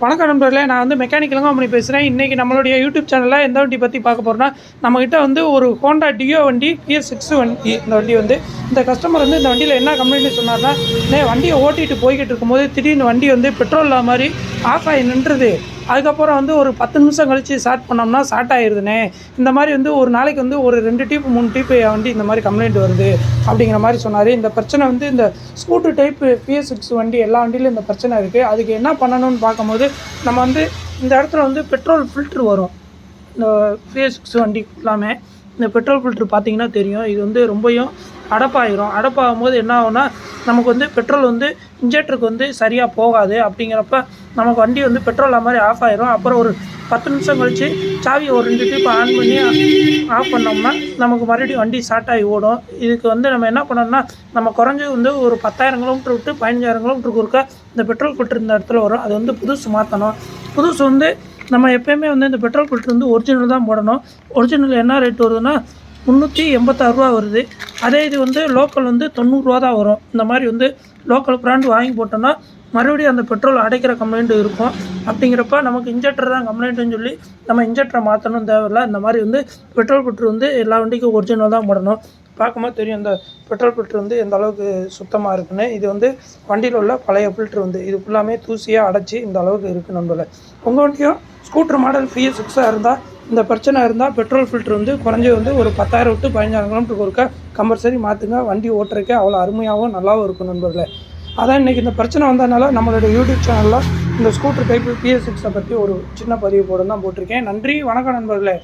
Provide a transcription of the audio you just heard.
வணக்கம் நண்பர்களே நான் வந்து மெக்கானிக்கல் கம்பெனி பேசுகிறேன் இன்றைக்கி நம்மளுடைய யூடியூப் சேனலில் எந்த வண்டி பற்றி பார்க்க போகிறோன்னா நம்மக்கிட்ட வந்து ஒரு ஹோண்டா டியோ வண்டி பிஎஸ் சிக்ஸ் வண்டி இந்த வண்டி வந்து இந்த கஸ்டமர் வந்து இந்த வண்டியில் என்ன கம்ப்ளைண்ட் சொன்னார்னா நே வண்டியை ஓட்டிகிட்டு போய்கிட்டு இருக்கும்போது திடீர்னு வண்டி வந்து பெட்ரோல் இல்லாத மாதிரி ஆஃப் ஆகி நின்றுது. அதுக்கப்புறம் வந்து ஒரு பத்து நிமிஷம் கழித்து ஸ்டார்ட் பண்ணோம்னா ஸ்டார்ட் ஆயிடுதுனே இந்த மாதிரி வந்து ஒரு நாளைக்கு வந்து ஒரு ரெண்டு டீப் மூணு டீப் வண்டி இந்த மாதிரி கம்ப்ளைண்ட் வருது அப்படிங்கிற மாதிரி சொன்னார். இந்த பிரச்சனை வந்து இந்த ஸ்கூட்டர் டைப் பிஎஸ் சிக்ஸ் வண்டி எல்லா வண்டியிலும் இந்த பிரச்சனை இருக்குது அதுக்கு என்ன பண்ணணும்னு பார்க்கும்போது நம்ம வந்து இந்த இடத்துல வந்து பெட்ரோல் ஃபில்ட்ரு வரும். இந்த பிஎஸ் சிக்ஸ் வண்டி எல்லாமே. இந்த பெட்ரோல் ஃபில்ட்ரு பார்த்தீங்கன்னா தெரியும். இது வந்து ரொம்பவும் அடப்பாயிரும். அடப்பாகும் போது என்ன ஆகும்னா நமக்கு வந்து பெட்ரோல் வந்து இன்ஜெக்டருக்கு வந்து சரியாக போகாது அப்படிங்கிறப்ப நமக்கு வண்டி வந்து பெட்ரோல் மாதிரி ஆஃப் ஆயிரும். அப்புறம் ஒரு பத்து நிமிஷம் கழித்து சாவியை ஒரு ரெண்டு டிப் ஆன் பண்ணி ஆஃப் பண்ணோம்னா நமக்கு மறுபடியும் வண்டி ஸ்டார்ட் ஆகி ஓடும். இதுக்கு வந்து நம்ம என்ன பண்ணோம்னா நம்ம குறைஞ்சி வந்து ஒரு பத்தாயிரம் கிலோமீட்டர் விட்டு பதினஞ்சாயிரம் கிலோமீட்டருக்கு ஒருக்கா இந்த பெட்ரோல் ஃபில்ட்ரு இந்த இடத்துல வரும். அது வந்து புதுசு மாற்றணும் புதுசு வந்து நம்ம எப்பயுமே வந்து இந்த பெட்ரோல் ஃபில்ட்ரு வந்து ஒரிஜினல் தான் போடணும். ஒரிஜினல் என்ன ரேட் வருதுன்னா முந்நூற்றி எண்பத்தாறு ரூபா வருது. அதே இது வந்து லோக்கல் வந்து தொண்ணூறுரூவா தான் வரும். இந்த மாதிரி வந்து லோக்கல் பிராண்ட் வாங்கி போட்டோம்னா மறுபடியும் அந்த பெட்ரோல் அடைக்கிற கம்ப்ளைண்ட் இருக்கும். அப்படிங்கிறப்ப நமக்கு இன்ஜெக்டர் தான் கம்ப்ளைண்ட்டுன்னு சொல்லி நம்ம இன்ஜெக்டரை மாற்றணும் தேவையில்ல. இந்த மாதிரி வந்து பெட்ரோல் பெட்ரு வந்து எல்லா வண்டிக்கும் ஒரிஜினல் தான் போடணும். பார்க்கும்போது தெரியும் இந்த பெட்ரோல் ஃபில்ட்ரு வந்து எந்த அளவுக்கு சுத்தமாக இருக்குன்னு. இது வந்து வண்டியில் உள்ள பழைய ஃபில்ட்ரு வந்து இது ஃபுல்லாமே தூசியாக அடைச்சி இந்த அளவுக்கு இருக்குது நம்மள உங்கள் வண்டியும் ஸ்கூட்டர் மாடல் ஃபிஎஸ் சிக்ஸாக இருந்தால் இந்த பிரச்சனை இருந்தால் பெட்ரோல் ஃபில்ட்ரு வந்து குறைஞ்சது வந்து ஒரு பத்தாயிரம் விட்டு பதினஞ்சாயிரம் கிலோமீட்டருக்கு ஒருக்கா கம்பல்சரி மாற்றுங்க வண்டி ஓட்டுறக்கே அவ்வளோ அருமையாகவும் நல்லாவும் இருக்கும் நண்பர்களே. அதான் இன்றைக்கி இந்த பிரச்சனை வந்ததுனால நம்மளுடைய யூடியூப் சேனலில் இந்த ஸ்கூட்டர் டைப் பிஎஸ் சிக்ஸை பற்றி ஒரு சின்ன பதிவு போட தான் போட்டிருக்கேன். நன்றி வணக்கம் நண்பர்களே.